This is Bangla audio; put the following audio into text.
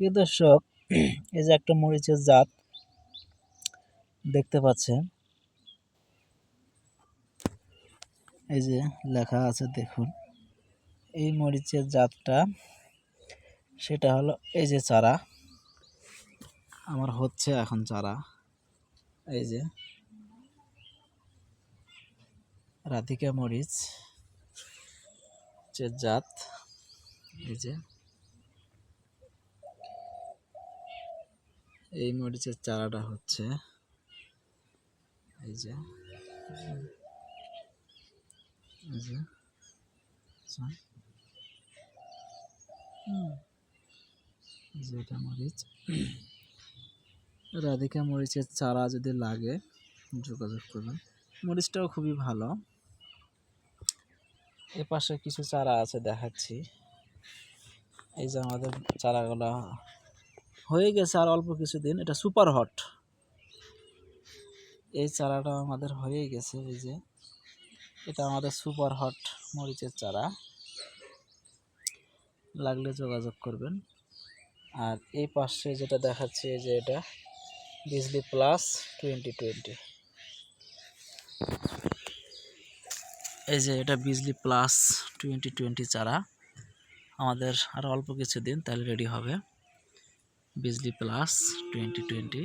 প্রিয় দর্শক, এই যে একটা মরিচের জাত দেখতে পাচ্ছেন। এই যে লেখা আছে, দেখুন। এই মরিচের জাতটা, সেটা হলো এই যে চারা। আমার হচ্ছে এখন চারা। এই যে রাধিকা মরিচ যে জাত। এই যে এই মরিচের চারাটা হচ্ছে। এই যে। এই যে। আচ্ছা। হুম। এই যে এটা মরিচ। রাধিকা মরিচের চারা যদি লাগে, যোগাযোগ করবেন। মরিচটাও খুবই ভালো। এ পাশে কিছু চারা আছে দেখাচ্ছি। এই যে আমাদের চারাগুলা হয়ে গেছে আর অল্প কিছুদিন, এটা সুপার হট এই চারাটা আমাদের হয়ে গেছে, এই যে। এটা আমাদের সুপার হট মরিচের চারা। লাগলে যোগাযোগ করবেন। আর এই পাশে যেটা দেখাচ্ছে যে এটা বিজলি প্লাস টোয়েন্টি টোয়েন্টি এই যে এটা বিজলি প্লাস টোয়েন্টি টোয়েন্টি চারা। আমাদের আর অল্প কিছু দিন তাহলে রেডি হবে। বিজলি প্লাস টোয়েন্টি টোয়েন্টি